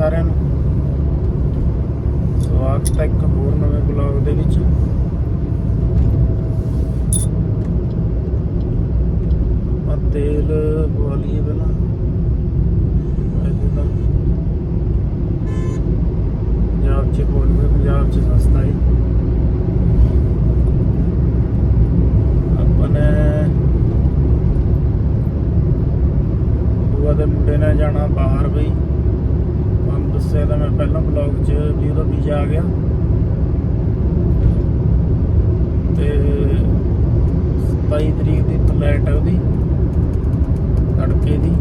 ਸਾਰਿਆਂ ਨੂੰ। ਸਵਾਗਤ ਹੈ ਇੱਕ ਹੋਰ ਨਵੇਂ ਬਲੌਗ ਦੇ ਵਿੱਚ। ਆ ਤੇਲ ਪਵਾ ਲਈਏ ਪਹਿਲਾਂ। ਪੰਜਾਬ ਚ ਕੋਲ ਪੰਜਾਬ ਚ ਸਸਤਾ ਹੈ ਆਪਾਂ ਨੇ ਬੂਆ ਦੇ ਮੁੰਡੇ ਨੇ ਜਾਣਾ ਬਾਹਰ ਬਈ। ਦੱਸਿਆ ਤਾਂ ਮੈਂ ਪਹਿਲਾਂ ਬਲੌਗ 'ਚ ਵੀ ਉਹਦਾ ਵੀਜ਼ਾ ਆ ਗਿਆ। ਤੇ 27 ਤਰੀਕ ਦੀ ਫਲਾਈਟ ਹੈ ਉਹਦੀ, ਤੜਕੇ ਦੀ।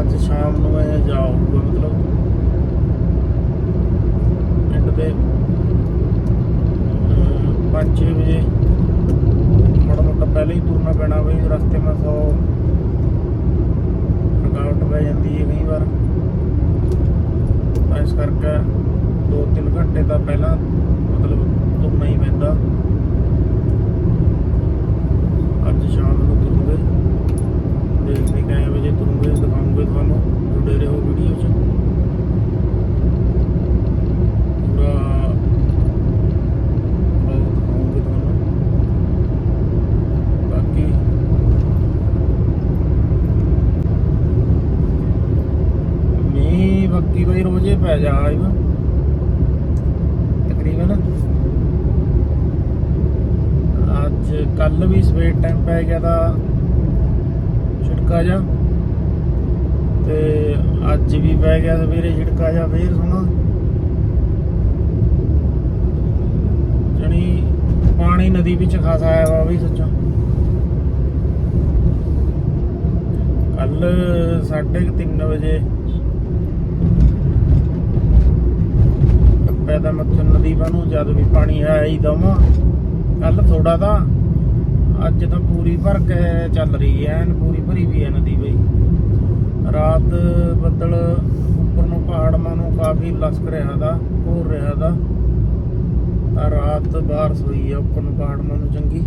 ਅੱਜ ਸ਼ਾਮ ਨੂੰ ਇਹ ਜਾਊਗਾ, ਮਤਲਬ ਪਿੰਡ ਦੇ 5-6 ਵਜੇ, ਮਾੜਾ ਮੋਟਾ ਪਹਿਲਾਂ ਹੀ ਤੁਰਨਾ ਪੈਣਾ ਬਈ, ਰਸਤੇ ਮੈਂ 100 ਰੁਕਾਵਟ ਪੈ ਜਾਂਦੀ ਹੈ ਕਈ ਵਾਰ ਤਾਂ ਇਸ ਕਰਕੇ 2-3 ਘੰਟੇ ਤਾਂ ਪਹਿਲਾਂ ਮਤਲਬ ਤੁਰਨਾ ਹੀ ਪੈਂਦਾ ਅੱਜ ਸ਼ਾਮ ਨੂੰ ਤੁਰੂੰਗੇ ਦੇਖਦੇ ਕਿੰਨੇ ਵਜੇ ਤੁਰੂੰਗੇ ਦਿਖਾਉਂਗੇ ਤੁਹਾਨੂੰ ਜੁੜੇ ਰਹੋ ਵੀਡੀਓ 'ਚ ਪੂਰਾ ਬਹੁਤ ਦਿਖਾਉਂਗੇ ਤੁਹਾਨੂੰ ਬਾਕੀ ਮੀਂਹ ਬਾਕੀ ਰੋਜ਼ੇ ਪੈ ਜਾ ਆਇਬ ਤਕਰੀਬਨ। ਅੱਜ ਕੱਲ ਵੀ ਸਵੇਰ ਟਾਈਮ ਪੈ ਗਿਆ ਤਾਂ ਛਿੜਕਾ ਜਾ। ਤੇ ਅੱਜ ਵੀ ਪੈ ਗਿਆ ਸਵੇਰੇ ਛਿੜਕਾ ਜਾ ਫੇਰ ਸੋਣਾ। ਜਣੀ ਪਾਣੀ ਨਦੀ ਵਿੱਚ ਖਾਸਾ ਆਇਆ ਵਾ ਵੀ ਸੱਚਾ। ਕੱਲ 3:30 ਵਜੇ ਪੈਦਾ ਮੱਥਨ ਨਦੀ ਨੂੰ, ਜਦ ਵੀ ਪਾਣੀ ਹੈ ਹੀ ਦਮਾ। ਕੱਲ ਥੋੜਾ ਤਾਂ, ਅੱਜ ਤਾਂ ਪੂਰੀ ਭਰ ਕੇ ਚੱਲ ਰਹੀ ਐ ਐਨ ਪੂਰੀ ਭਰੀ ਵੀ ਹੈ ਨਦੀ ਬਈ। ਰਾਤ ਬੱਦਲ ਉੱਪਰ ਨੂੰ, ਪਹਾੜ ਨੂੰ ਕਾਫੀ ਲਸਕ ਰਿਹਾ ਦਾ, ਘੋਰ ਰਿਹਾ ਦਾ। ਤਾਂ ਰਾਤ ਬਾਰਿਸ਼ ਹੋਈ ਹੈ ਉੱਪਰ ਨੂੰ, ਪਹਾੜ ਨੂੰ ਚੰਗੀ।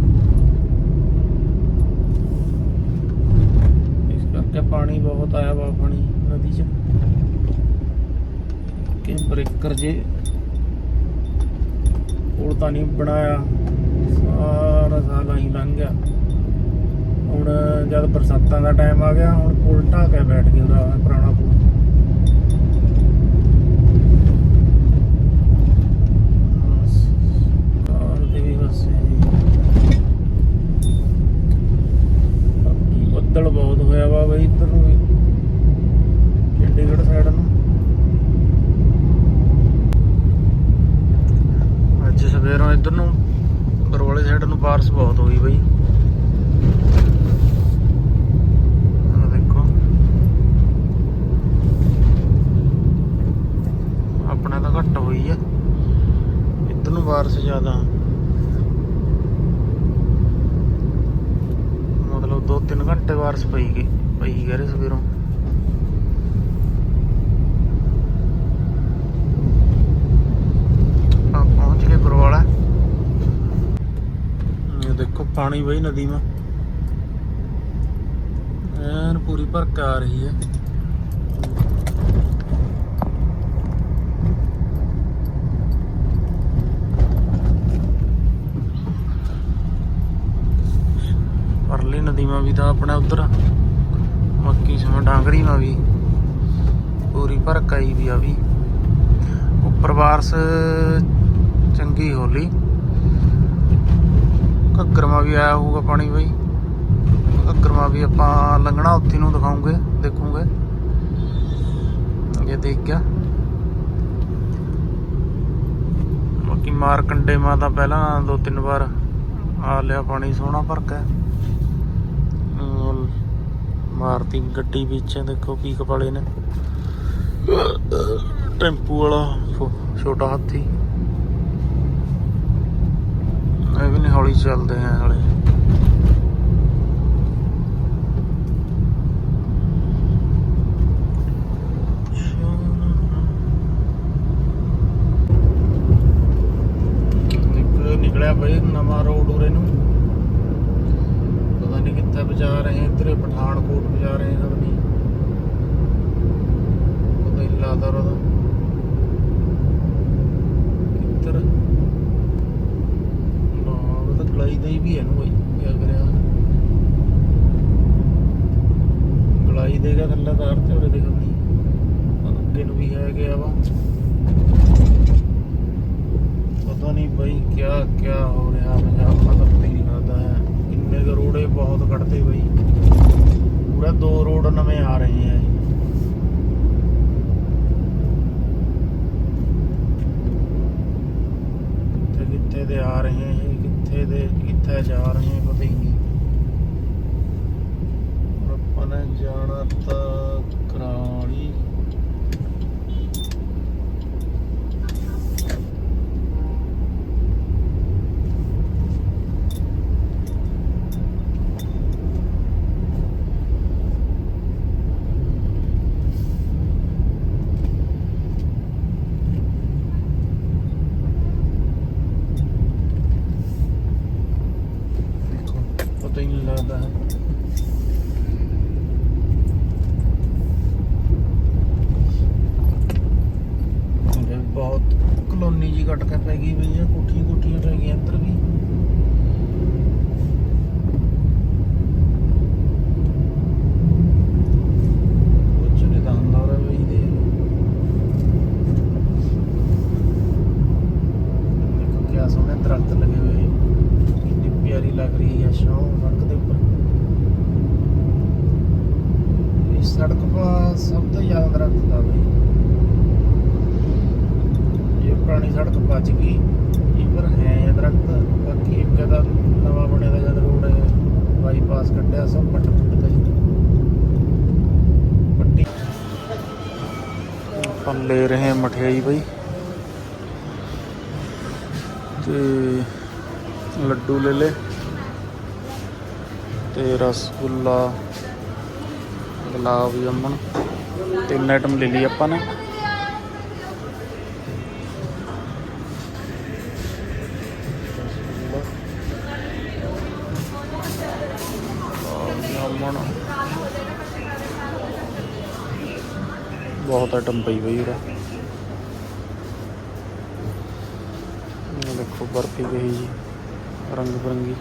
ਇਸ ਕਰਕੇ ਪਾਣੀ ਬਹੁਤ ਆਇਆ ਵਾ, ਪਾਣੀ ਨਦੀ 'ਚ। ਕਿ ਬ੍ਰੇਕਰ ਜੇ ਪੁਲ ਤਾਂ ਨਹੀਂ ਬਣਾਇਆ। ਸਾਰਾ ਸਾਲ ਹੀ ਲੰਘ ਗਿਆ। ਹੁਣ ਜਦ ਬਰਸਾਤਾਂ ਦਾ ਟਾਈਮ ਆ ਗਿਆ, ਹੁਣ ਪੁਲ ਢਾ ਕੇ ਬੈਠ ਗਿਆ ਉਹਦਾ ਪੁਰਾਣਾ ਪੁਲ ਬਾਕੀ ਬੱਦਲ ਬਹੁਤ ਹੋਇਆ ਵਾ ਬਈ ਇੱਧਰ ਨੂੰ ਵੀ। ਚੰਡੀਗੜ੍ਹ ਸਾਈਡ ਨੂੰ ਅੱਜ ਇੱਧਰ ਨੂੰ ਬਰਵਾਲੇ ਸਾਈਡ ਨੂੰ ਬਾਰਿਸ਼ ਬਹੁਤ ਹੋਈ ਬਈ। ਦੇਖੋ। ਆਪਣਾ ਤਾਂ ਘੱਟ ਹੋਈ ਆ। ਇੱਧਰ ਨੂੰ ਬਾਰਿਸ਼ ਜ਼ਿਆਦਾ। ਮਤਲਬ 2-3 ਘੰਟੇ ਬਾਰਿਸ਼ ਪਈ ਗਈ, ਪਈ ਗਰੇ ਸਵੇਰੋਂ ਆ ਪਹੁੰਚ ਗਏ ਬਰਵਾਲਾ ਇਹ ਦੇਖੋ, ਪਾਣੀ ਬਈ ਨਦੀ ਮਾ ਐਨ ਪੂਰੀ ਭਰ ਕੇ ਆ ਰਹੀ ਹੈ ਪਰਲੀ ਨਦੀ ਮਾ ਵੀ ਤਾਂ ਆਪਣਾ ਉਧਰ ਮੱਕੀ ਸਮਾਂ ਡਾਂਗਰੀ ਮਾ ਵੀ। ਪੂਰੀ ਭਰ ਕੇ ਆਈ ਵੀ ਆ ਵੀ। ਉੱਪਰ ਬਾਰਸ ਚੰਗੀ ਹੋਲੀ। ਘੱਗਰ ਵੀ ਆਇਆ ਹੋਊਗਾ ਪਾਣੀ ਬਈ। ਘੱਗਰ ਵੀ ਆਪਾਂ ਲੰਘਣਾ, ਉੱਥੇ ਨੂੰ ਦਿਖਾਉਂਗੇ, ਦੇਖੂਗੇ। ਇਹ ਦੇਖ ਗਿਆ। ਬਾਕੀ ਮਾਰ ਕੰਡੇ ਮਾ ਤਾਂ ਪਹਿਲਾਂ ਦੋ ਤਿੰਨ ਵਾਰ ਆ ਲਿਆ ਪਾਣੀ, ਸੋਹਣਾ ਭਰ ਕੇ ਮਾਰਤੀ ਗੱਡੀ ਵਿੱਚ, ਦੇਖੋ ਕੀ ਕਪਾਲੇ ਨੇ। ਟੈਂਪੂ ਵਾਲਾ ਛੋਟਾ ਹਾਥੀ ਇਹ ਵੀ ਨਹੀਂ ਹੌਲੀ ਚੱਲਦੇ ਆ ਹਲੇ। ਗਲਾਈ ਦੇਗਾ ਥੱਲੇ ਤਾਰ ਤੇ ਉਹਦੇ ਅੱਗੇ ਨੂੰ ਵੀ ਹੈ ਗਿਆ ਵਾ। ਪਤਾ ਨਹੀਂ ਬਈ ਕਿਆ ਕਿਆ ਹੋ ਰਿਹਾ ਪੰਜਾਬ ਦਾ ਤਾਂ ਪਤਾ ਨਹੀਂ ਲੱਗਦਾ ਹੈ। ਇੰਨੇ ਕੁ ਰੋੜੇ ਬਹੁਤ ਕੱਢਦੇ ਬਈ। ਪੂਰਾ ਦੋ ਰੋਡ ਨਵੇਂ ਆ ਰਹੇ ਆ ਕਿੱਥੇ ਕਿੱਥੇ ਦੇ ਆ ਰਹੇ ਹੈ ਕਿੱਥੇ ਦੇ ਕਿੱਥੇ ਜਾ ਰਹੇ ਪਤਾ ਹੀ ਨਹੀਂ ਔਰ ਆਪਾਂ ਨੇ ਜਾਣਾ ਤਾਂ ਕਰਾਲੀ ਦੇਖੋ ਪਤਾ ਹੀ ਨਹੀਂ ਲੱਗਦਾ ਹੈ ਇਹ ਬਹੁਤ ਕਲੋਨੀ ਜੀ ਕੱਟ ਕੇ ਪੈ ਗਈ ਬਈ ਆ ਕੋਠੀਆਂ ਕੋਠੀਆਂ ਪੈ ਗਈਆਂ ਇੱਧਰ ਵੀ ਕੁਝ ਨਹੀਂ ਤਾਂ ਹੁੰਦਾ ਰਿਹਾ ਬਈ ਦੇ ਦੇਖੋ ਕਿਆ ਸੋਹਣੇ ਦਰਖਤ ਲੱਗੇ ਹੋਏ ਕਿੰਨੀ ਪਿਆਰੀ ਲੱਗ ਰਹੀ ਹੈ ਛਾਂ ਸੜਕ ਦੇ ਉੱਪਰ ਇਸ ਸੜਕ 'ਪਾ ਸਭ ਤੋਂ ਜ਼ਿਆਦਾ ਦਰਖਤ ਦਾ ਬਈ ਇਹ ਪੁਰਾਣੀ ਸੜਕ ਬਚ ਗਈ ਇਹ ਪਰ ਹੈ ਇਹ ਦਰਖਤ ਬਾਕੀ ਇੱਕ ਦਾ ਨਵਾਂ ਬਣਿਆ ਦਾ ਜਦ ਰੋਡ ਬਾਈਪਾਸ ਕੱਢਿਆ ਸਭ ਪੱਟ ਪੁੱਟ ਗਈ ਪੱਟੀ ਆਪਾਂ ਲੈ ਰਹੇ ਹਾਂ ਮਠਿਆਈ ਬਈ। ਤੇ ਲੱਡੂ ਲੈ ਲੈ ਤੇ ਰਸਗੁੱਲਾ, ਗੁਲਾਬ ਜਾਮਣ, ਤਿੰਨ ਆਈਟਮ ਲੈ ਲਈ ਆਪਾਂ ਨੇ। ਬਹੁਤ ਆਈਟਮ ਪਈ ਬਈ ਉਰੇ ਇਹ ਦੇਖੋ ਬਰਫੀ ਗਈ ਜੀ ਰੰਗ ਬਰੰਗੀ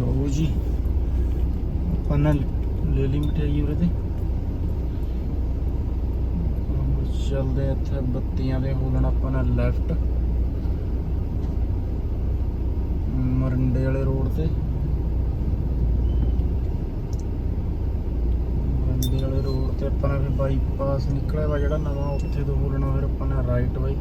ਲਓ ਜੀ ਆਪਾਂ ਮਠਿਆਈ ਉਰੇ ਤੇ। ਚੱਲਦੇ ਇੱਥੇ ਬੱਤੀਆਂ ਦੇ ਹੋ ਆਪਾਂ ਨੇ ਲੈਫਟ ਮਰਿੰਡੇ ਵਾਲੇ ਰੋਡ ਤੇ। ਮਰਿੰਡੇ ਵਾਲੇ ਰੋਡ ਤੇ ਆਪਾਂ ਨੇ ਫਿਰ ਬਾਈਪਾਸ ਨਿਕਲਿਆ ਵਾ ਜਿਹੜਾ ਨਵਾਂ, ਉੱਥੇ ਤੋਂ ਹੋ ਫਿਰ ਆਪਾਂ ਨੇ ਰਾਈਟ ਬਾਈ।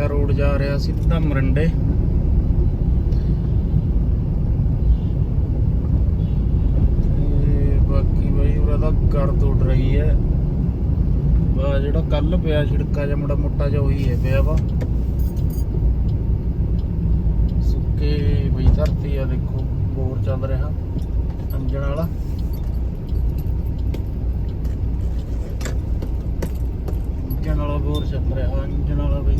ਘਟਿਆ ਰੋਡ ਜਾ ਰਿਹਾ ਸੀ ਸਿੱਧਾ ਮਰੰਡੇ। ਬਾਕੀ ਬਈ ਉਹਦਾ ਕਰ ਤੋੜ ਰਹੀ ਹੈ। ਵਾ ਜਿਹੜਾ ਕੱਲ ਪਿਆ ਛਿੜਕਾ ਜਾਂ ਮੋਟਾ ਮੋਟਾ ਜਿਹਾ ਉਹੀ ਹੈ, ਪਿਆ ਵਾ। ਸੁੱਕੇ ਬਈ ਧਰਤੀ ਆ, ਦੇਖੋ, ਬੋਰ ਚੱਲ ਰਿਹਾ, ਅੰਜਣ ਵਾਲਾ। ਇੰਜਣ ਬੋਰ ਚੱਲ ਰਿਹਾ ਇੰਜਣ ਵਾਲਾ ਬਈ।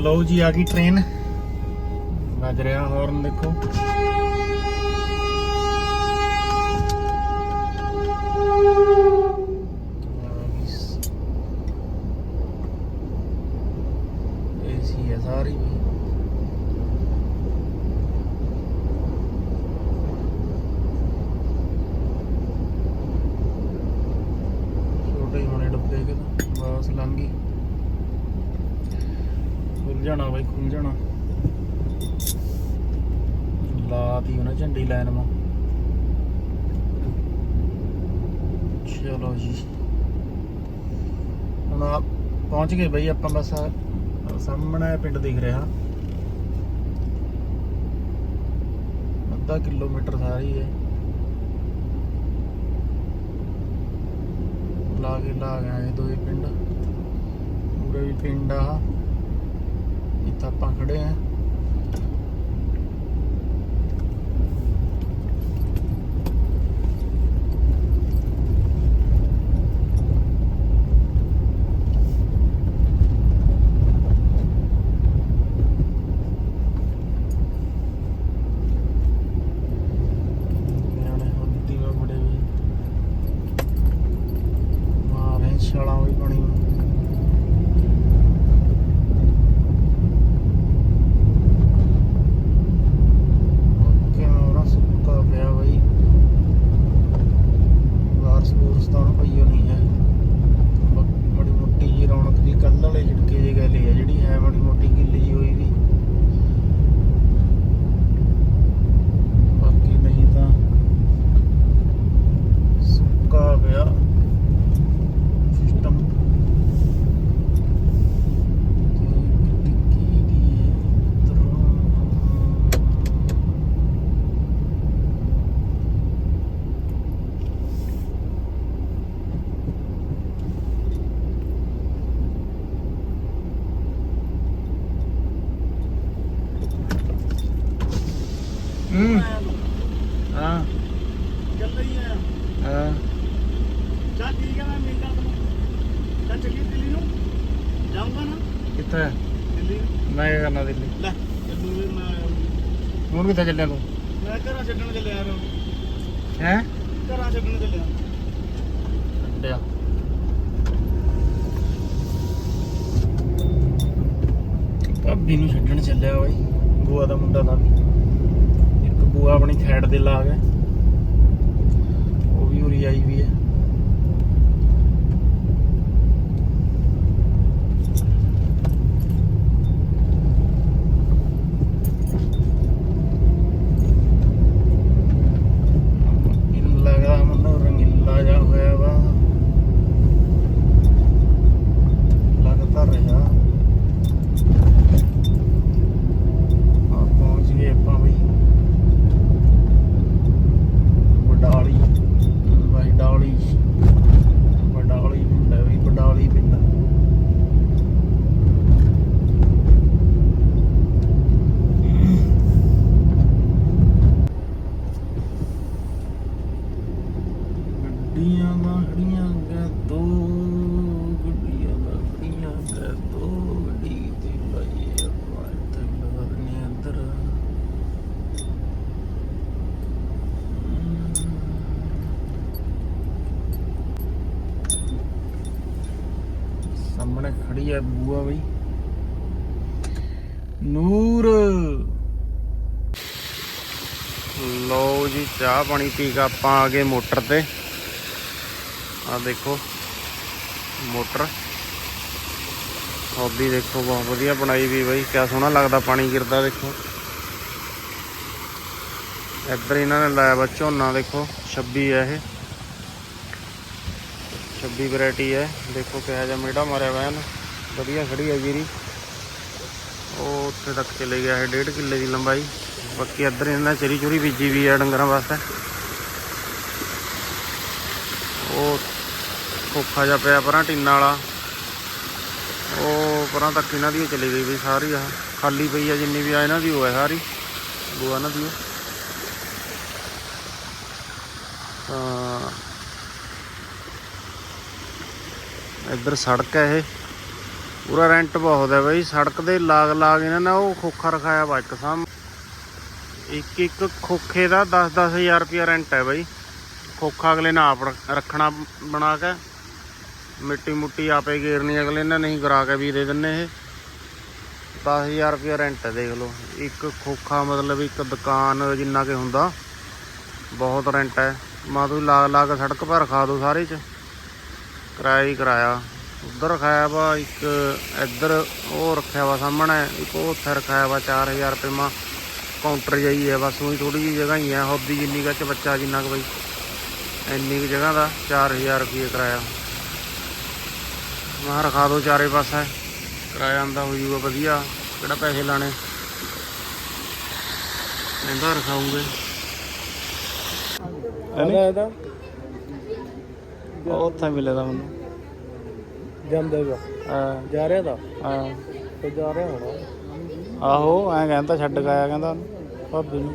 ਲਓ ਜੀ ਆ ਗਈ ਟ੍ਰੇਨ ਵੱਜ ਰਿਹਾ ਹਾਰਨ ਦੇਖੋ। ਏਸੀ ਹੈ ਸਾਰੀ ਵੀ ਛੋਟੇ ਹੀ ਹੋਣੇ ਡੱਬੇ ਕਿ ਬਸ ਲੰਘ ਗਈ ਖੁੱਲ ਜਾਣਾ ਬਾਈ ਖੁੱਲ ਜਾਣਾ। ਲਾਤੀ ਉਹਨਾਂ ਝੰਡੀ ਲਾਈਨ ਮਾ ਚਲੋ ਜੀ। ਹੁਣ ਆ ਪਹੁੰਚ ਗਏ ਬਈ ਆਪਾਂ ਬਸ ਸਾਹਮਣੇ ਪਿੰਡ ਦਿਖ ਰਿਹਾ ਅੱਧਾ ਕਿਲੋਮੀਟਰ ਸਾਰੀ ਹੈ ਲਾ ਕੇ ਲਾ ਗਏ ਇਹ ਦੋਏ ਪਿੰਡ। ਪੂਰੇ ਵੀ ਪਿੰਡ ਆ। ਤਾਂ ਆਪਾਂ ਖੜੇ ਆ ਨਿਆਣੇ ਹੁੰਦੀ ਵਾ ਬੜੇ ਵੀ ਮਾਰੇ ਛਾਲਾਂ ਵੀ ਬਣੀ ਓਕੇ ਮੇਰਾ ਸੁੱਕਾ ਪਿਆ ਬਈ ਵਾਰਸ ਬੂਰਸ ਤਾਂ ਹੁਣ ਪਈਓ ਨਹੀਂ ਹੈ ਬ- ਬੜੀ ਮੋਟੀ ਜੀ ਰੌਣਕ ਜੀ ਕੱਲ ਵਾਲੇ ਝਟਕੇ ਜੀ ਗੱਲ ਹੈ ਜਿਹੜੀ ਹੈ ਬੜੀ ਮੋਟੀ ਗਿੱਲੀ ਜੀ ਹੋਈ ਵੀ ਬਾਕੀ ਨਹੀਂ ਤਾਂ ਸੁੱਕਾ ਪਿਆ ਸਿਸਟਮ ਟਿੱਕੀ ਦੀ ਤਰ੍ਹਾਂ ਹੂੰ ਹਾਂ ਚੱਲ ਰਹੀ ਹੈ ਹਾਂ ਚੱਲ ਠੀਕ ਹੈ ਮੈਂ ਮਿਲਦਾ ਤੈਨੂੰ ਚੱਲ ਚੱਲੀ ਦਿੱਲੀ ਨੂੰ ਜਾਊਂਗਾ ਨਾ ਕਿੱਥੇ ਦਿੱਲੀ ਮੈਂ ਕੀ ਕਰਨਾ ਦਿੱਲੀ ਲੈ ਚੱਲੂ ਫਿਰ ਮੈਂ ਹੁਣ ਕਿੱਥੇ ਚੱਲਿਆ ਤੂੰ? ਮੈਂ ਘਰਾਂ ਛੱਡਣ ਚੱਲਿਆ ਯਾਰ। ਹੈ? ਘਰਾਂ ਛੱਡਣ ਚੱਲਿਆ। ਅੱਡਿਆ ਭਾਬੀ ਨੂੰ ਛੱਡਣ ਚੱਲਿਆ ਬਾਈ ਬੂਆ ਦਾ ਮੁੰਡਾ ਦਾ ਵੀ ਇੱਕ ਬੂਆ ਆਪਣੀ ਖੈੜ ਦੇ ਲਾ ਗਿਆ। ਉਹ ਵੀ ਉਰੀ ਆਈ ਵੀ ਹੈ ਇਹਨੂੰ ਲੱਗਦਾ ਮੈਨੂੰ ਰੰਗੀਲਾ ਜਾ ਹੋਇਆ ਵਾ ਲੱਗਦਾ ਰਿਹਾ ਆ ਪਹੁੰਚ ਗਏ ਆਪਾਂ ਬਈ ਬਡਾਲੀ ਬਾਈ ਡਾਲੀ ਬਡਾਲੀ ਪਿੰਡ ਹੈ ਬਈ ਬਡਾਲੀ ਪਿੰਡ ਗੱਡੀਆਂ ਦਾ ਖੜੀਆਂ ਗਾ ਦੋ ਗੱਡੀਆਂ ਦਾ ਖੜੀਆਂ ਗਾ ਦੋ ਗੱਡੀ ਤੇ ਲਾਈਏ ਆਪਾਂ ਇੱਥੇ ਲਗਾਉਣੇ ਅੰਦਰ ਸਾਹਮਣੇ ਹੈ ਬੂਆ ਬਈ। ਨੂਰ। ਲਓ ਜੀ, ਚਾਹ ਪਾਣੀ ਪੀ ਕੇ ਆਪਾਂ ਆ ਗਏ ਮੋਟਰ ਤੇ। ਆ ਦੇਖੋ, ਮੋਟਰ। ਹੌਦੀ ਦੇਖੋ, ਬਹੁਤ ਵਧੀਆ ਬਣਾਈ ਵੀ ਬਾਈ। ਕਿਆ ਸੋਹਣਾ ਲੱਗਦਾ ਪਾਣੀ ਗਿਰਦਾ, ਦੇਖੋ। ਇੱਧਰ ਇਹਨਾਂ ਨੇ ਲਾਇਆ ਵਾ ਝੋਨਾ, ਦੇਖੋ 26 ਹੈ ਇਹ। 26 ਵੈਰਾਈਟੀ ਹੈ। ਦੇਖੋ ਕਿਹਾ ਜਾ ਮੇੜਾ ਮਾਰਿਆ ਵਾ ਨਾ ਵਧੀਆ ਖੜੀ ਹੈ ਜੀਰੀ ਉਹ ਉੱਥੇ ਤੱਕ ਚਲੇ ਗਿਆ ਹੈ 1.5 ਕਿੱਲੇ ਦੀ ਲੰਬਾਈ। ਬਾਕੀ ਇੱਧਰ ਇਹਨਾਂ ਚਰੀ ਚੁਰੀ ਬੀਜੀ ਵੀ ਹੈ ਡੰਗਰਾਂ ਵਾਸਤੇ। ਉਹ ਖੋਖਾ ਜਿਹਾ ਪਿਆ ਪਰਾਂ ਟੀਨਾਂ ਵਾਲਾ। ਉਹ ਪਰਾਂ ਤੱਕ ਇਹਨਾਂ ਦੀ ਚਲੀ ਗਈ ਵੀ ਸਾਰੀ ਆ। ਖਾਲੀ ਪਈ ਆ ਜਿੰਨੀ ਵੀ ਆ ਇਹਨਾਂ ਦੀ ਉਹ ਹੈ ਸਾਰੀ। ਗੋਆ ਇਹਨਾਂ ਦੀ ਤਾਂ ਇੱਧਰ ਸੜਕ ਹੈ ਇਹ। ਪੂਰਾ ਰੈਂਟ ਬਹੁਤ ਹੈ ਬਾਈ, ਸੜਕ ਦੇ ਲਾਗ ਲਾਗ ਇਹਨਾਂ ਨੇ ਉਹ ਖੋਖਾ ਰਖਾਇਆ ਵਾ ਇੱਕ ਸਾਹਮ। ਇੱਕ ਇੱਕ ਖੋਖੇ ਦਾ 10 ਹਜ਼ਾਰ ਰੁਪਿਆ ਰੈਂਟ ਹੈ ਬਾਈ। ਖੋਖਾ ਅਗਲੇ ਨੇ ਆਪ ਰੱਖਣਾ ਬਣਾ ਕੇ। ਮਿੱਟੀ ਮੁੱਟੀ ਆਪੇ ਗੇਰਨੀ ਅਗਲੇ ਨੇ, ਨਹੀਂ ਗਰਾ ਕੇ ਵੀ ਦੇ ਦਿੰਨੇ ਇਹ। 10000 ਰੁਪਿਆ ਰੈਂਟ ਹੈ ਦੇਖ ਲਓ। ਇੱਕ ਖੋਖਾ ਮਤਲਬ ਇੱਕ ਦੁਕਾਨ ਜਿੰਨਾ ਕਿ ਹੁੰਦਾ, ਬਹੁਤ ਰੈਂਟ ਹੈ। ਮਾ ਤੁਸੀਂ ਲਾਗ ਲਾ ਕੇ ਸੜਕ 'ਪਰ ਖਾ ਦਿਓ ਸਾਰੇ 'ਚ। ਕਿਰਾਇਆ ਹੀ ਕਿਰਾਇਆ। ਉਧਰ ਰਖਾਇਆ ਵਾ, ਇੱਕ ਇੱਧਰ ਉਹ ਰੱਖਿਆ ਵਾ ਸਾਹਮਣੇ, ਇੱਕ ਉਹ ਉੱਥੇ ਰਖਾਇਆ ਵਾ 4000 ਰੁਪਏ ਮਾ ਕਾਊਂਟਰ ਜਾਈ ਹੈ ਬਸ ਉਹੀ ਥੋੜੀ ਜਿਹੀ ਜਗ੍ਹਾ ਹੀ ਹੈ ਹੌਦੀ ਜਿੰਨੀ ਕੁ ਚ ਬੱਚਾ ਜਿੰਨਾ ਕੁ ਬਈ, ਇੰਨੀ ਕੁ ਜਗ੍ਹਾ ਦਾ 4000 ਰੁਪਏ ਕਿਰਾਇਆ। ਮੈਂ ਰਖਾ ਦੋ ਚਾਰੇ ਪਾਸੇ, ਕਿਰਾਇਆ ਆਂਦਾ ਹੋ ਜੂਗਾ ਵਧੀਆ, ਕਿਹੜਾ ਪੈਸੇ ਲਾਣੇ ਇਹਦਾ ਰਖਾਉਂਗੇ। ਇਹਦਾ ਇਹਦਾ ਉੱਥੇ ਮਿਲੇਗਾ ਮੈਨੂੰ। ਜਾਂਦਾ ਵਾ ਹਾਂ। ਜਾ ਰਿਹਾ ਦਾ ਹਾਂ। ਤੇ ਜਾ ਰਿਹਾ ਹੋਣਾ। ਆਹੋ ਐਂ ਕਹਿੰਦਾ ਛੱਡ ਕੇ ਆਇਆ ਕਹਿੰਦਾ ਭਾਬੀ ਨੂੰ।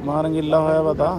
ਮਾਰ ਗਿੱਲਾ ਹੋਇਆ ਪਤਾ।